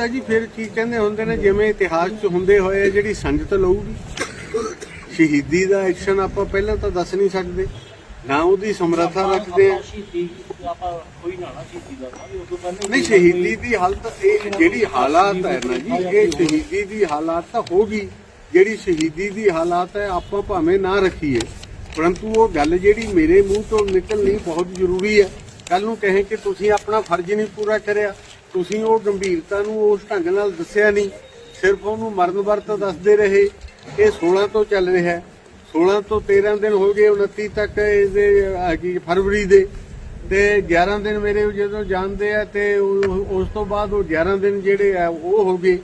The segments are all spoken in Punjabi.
ਤਾਂ ਜੀ ਫਿਰ ਕੀ ਕਹਿੰਦੇ ਹੁੰਦੇ ਨੇ ਜਿਵੇਂ ਇਤਿਹਾਸ 'ਚ ਹੁੰਦੇ ਹੋਏ ਜਿਹੜੀ ਸੰਗਤ ਲਊਗੀ। ਸ਼ਹੀਦੀ ਦਾ ਐਕਸ਼ਨ ਆਪਾਂ ਪਹਿਲਾਂ ਤਾਂ ਦੱਸ ਨਹੀਂ ਸਕਦੇ। ਨਾ ਉਹਦੀ ਸਮਰੱਥਾ ਰੱਖਦੇ ਆ। ਨਹੀਂ ਸ਼ਹੀਦੀ ਦੀ ਹਾਲਤ ਇਹ ਜਿਹੜੀ ਹਾਲਾਤ ਹੈ ਨਾ ਜੀ ਇਹ ਸ਼ਹੀਦੀ ਦੀ ਹਾਲਾਤ ਤਾਂ ਹੋਗੀ ਜਿਹੜੀ ਸ਼ਹੀਦੀ ਦੀ ਹਾਲਾਤ ਹੈ ਆਪਾਂ ਭਾਵੇਂ ਨਾ ਰੱਖੀਏ। ਪਰੰਤੂ ਉਹ ਗੱਲ ਜਿਹੜੀ ਮੇਰੇ ਮੂੰਹ ਤੋਂ ਨਿਕਲਣੀ ਬਹੁਤ ਜ਼ਰੂਰੀ ਹੈ। ਕੱਲ ਨੂੰ ਕਹੇ ਕਿ ਤੁਸੀਂ ਆਪਣਾ ਫਰਜ਼ ਨਹੀਂ ਪੂਰਾ ਕਰਿਆ। ਤੁਸੀਂ ਉਹ ਗੰਭੀਰਤਾ ਨੂੰ ਉਸ ਢੰਗ ਨਾਲ ਦੱਸਿਆ ਨਹੀਂ, ਸਿਰਫ ਉਹਨੂੰ ਮਰਨ ਵਰਤ ਦੱਸਦੇ ਰਹੇ। ਇਹ 16 ਤੋਂ ਚੱਲ ਰਿਹਾ ਹੈ। 16 ਤੋਂ 13 ਦਿਨ ਹੋ ਗਏ 29 ਤੱਕ ਇਹਦੇ ਕੀ ਫਰਵਰੀ ਦੇ। ਤੇ 11 ਦਿਨ ਮੇਰੇ ਜਦੋਂ ਜਾਂਦੇ ਆ ਤੇ ਉਸ ਤੋਂ ਬਾਅਦ ਉਹ 11 ਦਿਨ ਜਿਹੜੇ ਆ, ਉਹ ਹੋ ਗਏ।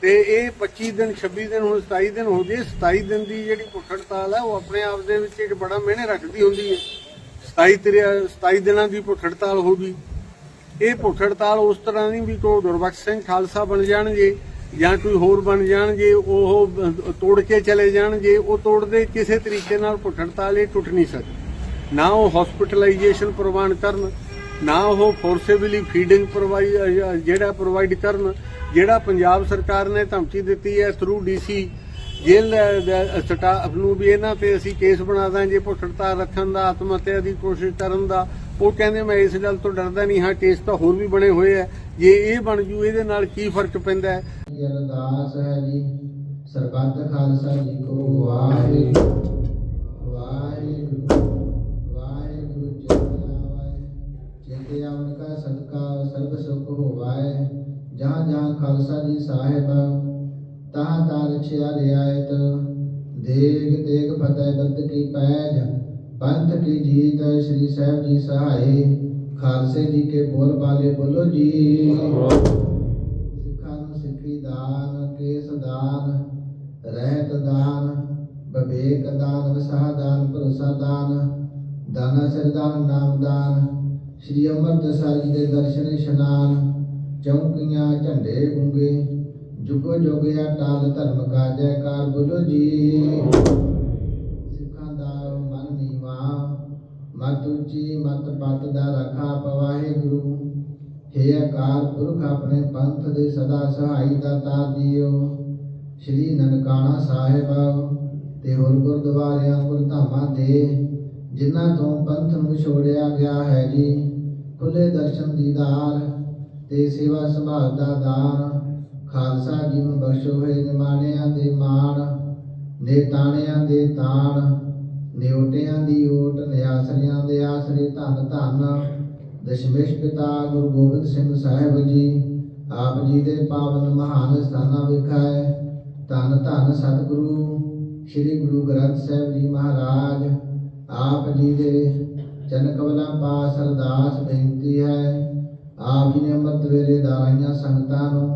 ਤੇ ਇਹ 25 ਦਿਨ 26 ਦਿਨ, ਹੁਣ 27 ਦਿਨ ਹੋ ਗਏ। 27 ਦਿਨ ਦੀ ਜਿਹੜੀ ਭੁੱਖ ਹੜਤਾਲ ਹੈ ਉਹ ਆਪਣੇ ਆਪ ਦੇ ਵਿੱਚ ਇੱਕ ਬੜਾ ਮਿਹਨੇ ਰੱਖਦੀ ਹੁੰਦੀ ਹੈ। 27 ਤੇਰੇ 27 ਦਿਨਾਂ ਦੀ ਭੁੱਖ ਹੜਤਾਲ ਹੋ ਗਈ। ਇਹ ਭੁੱਖ ਹੜਤਾਲ ਉਸ ਤਰ੍ਹਾਂ ਨਹੀਂ ਵੀ ਕੋਈ ਗੁਰਬਖਸ਼ ਸਿੰਘ ਖਾਲਸਾ ਬਣ ਜਾਣਗੇ ਜਾਂ ਕੋਈ ਹੋਰ ਬਣ ਜਾਣਗੇ, ਉਹ ਤੋੜ ਕੇ ਚਲੇ ਜਾਣਗੇ, ਉਹ ਤੋੜਦੇ ਕਿਸੇ ਤਰੀਕੇ ਨਾਲ ਭੁੱਖ ਹੜਤਾਲ ਇਹ ਟੁੱਟ ਨਹੀਂ ਸਕਦੀ। ਨਾ ਉਹ ਹਸਪੀਟਲਾਈਜੇਸ਼ਨ ਪ੍ਰਵਾਨ ਕਰਨ, ਨਾ ਉਹ ਫੋਰਸੇਬਲੀ ਫੀਡਿੰਗ ਪ੍ਰੋਵਾਈਡ ਜਿਹੜਾ ਪ੍ਰੋਵਾਈਡ ਕਰਨ, ਜਿਹੜਾ ਪੰਜਾਬ ਸਰਕਾਰ ਨੇ ਧਮਕੀ ਦਿੱਤੀ ਹੈ ਥਰੂ ਡੀਸੀ ਜੇਲ੍ਹ ਦੇ ਸਟਾਫ ਨੂੰ ਵੀ ਇਹਨਾਂ ਤੇ ਅਸੀਂ ਕੇਸ ਬਣਾ ਦਾਂਗੇ ਭੁੱਖ ਹੜਤਾਲ ਰੱਖਣ ਦਾ ਆਤਮ ਹੱਤਿਆ ਦੀ ਕੋਸ਼ਿਸ਼ ਕਰਨ ਦਾ ਉਹ ਕਹਿੰਦੇ ਮੈਂ ਇਸ ਗੱਲ ਤੋਂ ਡਰਦਾ ਨਹੀਂ, ਹਾਂ ਕੇਸ ਤਾਂ ਹੋਰ ਵੀ ਬਣੇ ਹੋਏ ਆ। ਜੇ ਇਹ ਬਣ ਜੂ, ਇਹਦੇ ਨਾਲ ਕੀ ਫ਼ਰਕ ਪੈਂਦਾ ਹੈ? ਅਰਦਾਸ ਹੈ ਜੀ, ਸਰਬੱਤ ਖਾਲਸਾ ਜੀ ਕੋ, ਵਾਹਿਗੁਰੂ ਵਾਹਿ ਜਹਾਂ ਜਹਾਂ ਖਾਲਸਾ ਜੀ ਸਾਹਿਬ, ਤਹਾਂ ਤਾਂ ਰਛਿਆ ਰਿਆਇਤ। ਦੇਗ ਤੇਗ ਫਤਿਹ ਬੰਦ ਕੀ ਪੈਜ ਪੰਥ ਕੀ ਜੀਤ ਸ੍ਰੀ ਸਾਹਿਬ ਜੀ ਸਹਾਏ, ਖਾਲਸੇ ਜੀ ਕੇ ਬੋਲ ਬਾਲੇ ਬੋਲੋ ਜੀ। ਸਿੱਖਾਂ ਨੂੰ ਸਿੱਖੀ ਦਾਨ, ਕੇਸ ਦਾਨ, ਰਹਿਤ ਦਾਨ ਬਵੇਕ ਦਾਨ ਵਸਾ ਦਾਨ, ਭਰੋਸਾ ਦਾਨ, ਦਾਨਾ ਸਰਦਾਨ ਨਾਮ ਦਾਨ, ਸ਼੍ਰੀ ਅੰਮ੍ਰਿਤਸਰ ਜੀ ਦੇ ਦਰਸ਼ਨ ਇਸ਼ਨਾਨ, ਚੌਂਕੀਆਂ ਝੰਡੇ ਗੁੰਗੇ ਜੁਗੋ ਜੋਗਿਆ ਟਾਲ ਧਰਮ ਕਾ ਜੈਕਾਰ ਬੋਲੋ ਜੀ। ਮਤ ਉੱਚੀ, ਮਤ ਪਤ ਦਾ ਰਖਾ ਪਵਾਹੇ ਗੁਰੂ। ਹੇ ਅਕਾਲ ਪੁਰਖ, ਆਪਣੇ ਪੰਥ ਦੇ ਸਦਾ ਸਹਾਈ ਦਾਤਾ ਜੀਓ ਸ਼੍ਰੀ ਨਨਕਾਣਾ ਸਾਹਿਬ ਤੇ ਹੋਰ ਗੁਰਦੁਆਰਿਆਂ ਗੁਰਧਾਮਾਂ ਦੇ, ਜਿਨ੍ਹਾਂ ਤੋਂ ਪੰਥ ਨੂੰ ਛੋੜਿਆ ਗਿਆ ਹੈ ਜੀ। ਖੁੱਲੇ ਦਰਸ਼ਨ ਦੀਦਾਰ ਤੇ ਸੇਵਾ ਸੰਭਾਲ ਦਾ ਦਾਨ। ਖਾਲਸਾ ਜੀ ਨੂੰ ਬਖਸ਼ੋ ਹੋਏ ਨਿਮਾਣਿਆਂ ਦੇ ਮਾਣ, ਨੇਤਾਣਿਆਂ ਦੇ ਤਾਣ। ਨਿਉਟਿਆਂ ਦੀ ਓਟ ਨਿਆਸਰਿਆਂ ਦੇ ਆਸਰੇ ਧੰਨ ਧੰਨ। ਦਸ਼ਮੇਸ਼ ਪਿਤਾ ਗੁਰੂ ਗੋਬਿੰਦ ਸਿੰਘ ਸਾਹਿਬ ਜੀ, ਆਪ ਜੀ ਦੇ ਪਾਵਨ ਮਹਾਨ ਸਥਾਨਾਂ ਵਿਖਾਏ ਧੰਨ ਧੰਨ ਸਤਿਗੁਰੂ, ਸ੍ਰੀ ਗੁਰੂ ਗ੍ਰੰਥ ਸਾਹਿਬ ਜੀ ਮਹਾਰਾਜ, ਆਪ ਜੀ ਦੇ ਚਰਨ ਕਮਲਾਂ ਪਾਸ ਅਰਦਾਸ ਬੇਨਤੀ ਹੈ। ਆਪ ਜੀ ਨੇ ਅੰਮ੍ਰਿਤ ਵੇਲੇ ਦਾਰਾਈਆਂ ਸੰਗਤਾਂ ਨੂੰ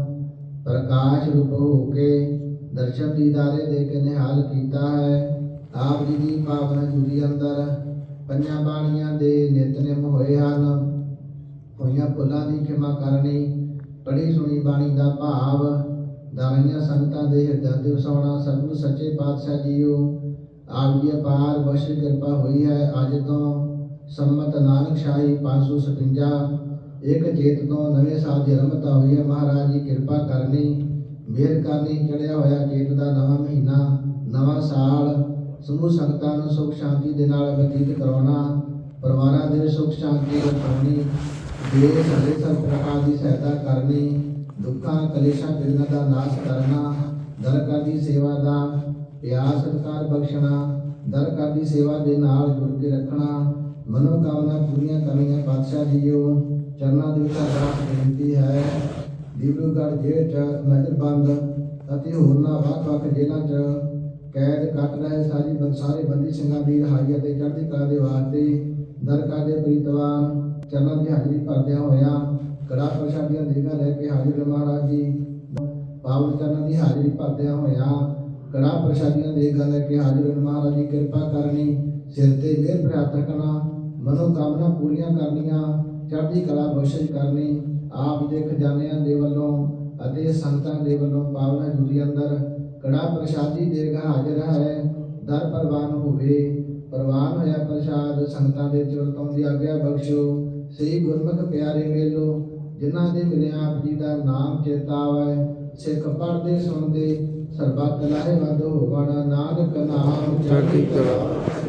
ਪ੍ਰਕਾਸ਼ ਰੂਪ ਹੋ ਕੇ ਦਰਸ਼ਨ ਦੀਦਾਰੇ ਦੇ ਕੇ ਨਿਹਾਲ ਕੀਤਾ ਹੈ। ਆਪ ਜੀ ਦੀ ਪਾਵਨ ਜੁਰੀ ਅੰਦਰ, ਪੰਜਾਂ ਬਾਣੀਆਂ ਦੇ ਨਿਤਨੇਮ ਹੋਏ ਹਨ। ਹੋਈਆਂ ਭੁੱਲਾਂ ਦੀ ਖਿਮਾ ਕਰਨੀ ਪੜੀ ਸੁਣੀ ਬਾਣੀ ਦਾ ਭਾਵ, ਦਾਨੀਆਂ ਸੰਤਾਂ ਦੇ ਹਿਰਦਿਆਂ ਤੇ ਵਸਾਉਣਾ ਸਤਿਗੁਰ ਸੱਚੇ ਪਾਤਸ਼ਾਹ ਜੀਓ। ਆਪ ਜੀ ਅਪਾਰ ਬਖਸ਼ ਕਿਰਪਾ ਹੋਈ ਹੈ, ਅੱਜ ਤੋਂ ਸੰਮਤ ਨਾਨਕ ਸ਼ਾਹੀ 556 ਇੱਕ ਚੇਤ ਤੋਂ ਨਵੇਂ ਸਾਲ ਦੀ ਰਮਤਾ ਹੋਈ ਹੈ। ਮਹਾਰਾਜ ਜੀ ਕਿਰਪਾ ਕਰਨੀ, ਮਿਹਰ ਕਰਨੀ ਚੜਿਆ ਹੋਇਆ ਚੇਤ ਦਾ ਨਵਾਂ ਮਹੀਨਾ, ਨਵਾਂ ਸਾਲ ਸਮੂਹ ਸੰਗਤਾਂ ਨੂੰ ਸੁਖ ਸ਼ਾਂਤੀ ਦੇ ਨਾਲ ਬਤੀਤ ਕਰਾਉਣਾ, ਪਰਿਵਾਰਾਂ ਦੇ ਵਿੱਚ ਸੁਖ ਸ਼ਾਂਤੀ ਰੱਖਣੀ, ਦੇਸ਼ ਅਤੇ ਸਭ ਪ੍ਰਕਾਰ ਦੀ ਸਹਾਇਤਾ ਕਰਨੀ, ਦੁੱਖਾਂ, ਕਲੇਸ਼ਾਂ ਬਿਰਨਾਂ ਦਾ ਨਾਸ਼ ਕਰਨਾ ਦਰਗਾਹ ਦੀ ਸੇਵਾ ਦਾ ਪਿਆਰ, ਸਤਿਕਾਰ ਬਖਸ਼ਣਾ ਦਰਗਾਹ ਦੀ ਸੇਵਾ ਦੇ ਨਾਲ ਜੁੜ ਕੇ ਰੱਖਣਾ ਮਨੋ ਕਾਮਨਾ ਪੂਰੀਆਂ ਕਰਨੀਆਂ ਪਾਤਸ਼ਾਹ ਜੀਓ ਚਰਨਾਂ ਦੇ ਵਿੱਚ ਅਰਦਾਸ ਬੇਨਤੀ ਹੈ। ਡਿਬਰੂਗੜ੍ਹ ਜੇਲ੍ਹ ਚ ਨਜ਼ਰਬੰਦ ਅਤੇ ਹੋਰਨਾਂ ਵੱਖ-ਵੱਖ ਜੇਲ੍ਹਾਂ ਚ ਕੈਦ ਕੱਟ ਰਹੇ ਸਾਰੀ ਬੰ- ਸਾਰੇ ਬੰਦੀ ਸਿੰਘਾਂ ਦੀ ਰਿਹਾਈ ਅਤੇ ਚੜ੍ਹਦੀ ਕਲਾ ਦੇ ਵਾਸਤੇ ਦਰਗਾਹ ਦੇ ਪ੍ਰੀਤਵਾਨ ਚਰਨਾਂ ਦੀ ਹਾਜ਼ਰੀ ਭਰਦਿਆਂ ਹੋਇਆਂ ਕੜਾ ਪ੍ਰਸ਼ਾਦੀਆਂ ਦੇਗਾ ਲੈ ਕੇ ਹਾਜ਼ਰ ਹੋਏ ਮਹਾਰਾਜ ਜੀ। ਪਾਵਨ ਚਰਨਾਂ ਦੀ ਹਾਜ਼ਰੀ ਭਰਦਿਆਂ ਹੋਇਆਂ ਕੜਾ ਪ੍ਰਸ਼ਾਦੀਆਂ ਦੇਗਾ ਲੈ ਕੇ ਹਾਜ਼ਰ ਹੋਏ ਮਹਾਰਾਜ ਜੀ। ਕਿਰਪਾ ਕਰਨੀ, ਸਿਰ ਤੇ ਮਿਹਰ ਪ੍ਰਾਪਤ ਕਰਨਾ ਮਨੋ ਕਾਮਨਾ ਪੂਰੀਆਂ ਕਰਨੀਆਂ, ਚੜ੍ਹਦੀ ਕਲਾ ਬਖਸ਼ਿਸ਼ ਕਰਨੀ, ਆਪ ਦੇ ਖਜ਼ਾਨਿਆਂ ਦੇ ਵੱਲੋਂ ਅਤੇ ਸੰਤਾਂ ਦੇ ਵੱਲੋਂ ਪਾਵਨ ਹਜ਼ੂਰੀ ਅੰਦਰ ਕੜਾ ਪ੍ਰਸ਼ਾਦੀ ਦੇਗਾ ਹਾਜ਼ਰ ਹੈ, ਦਰ ਪ੍ਰਵਾਨ ਹੋਵੇ। ਪ੍ਰਵਾਨ ਹੋਇਆ ਪ੍ਰਸ਼ਾਦ, ਸੰਗਤਾਂ ਦੇ ਚੁਰ ਤੋਂ ਦੀ ਆਗਿਆ ਬਖਸ਼ੋ। ਸ੍ਰੀ ਗੁਰਮੁਖ ਪਿਆਰੇ ਮੇਲੋ, ਜਿਨ੍ਹਾਂ ਦੇ ਮਿਲਿਆ ਆਪ ਜੀ ਦਾ ਨਾਮ ਚੇਤਾਵੈ ਸਿੱਖ ਪੜਦੇ ਸੁਣਦੇ, ਸਰਬੱਤ ਲਾਹੇਵੰਦ ਹੋਵਣ, ਨਾਨਕ ਨਾਮ ਚੜ੍ਹਦੀ ਕਲਾ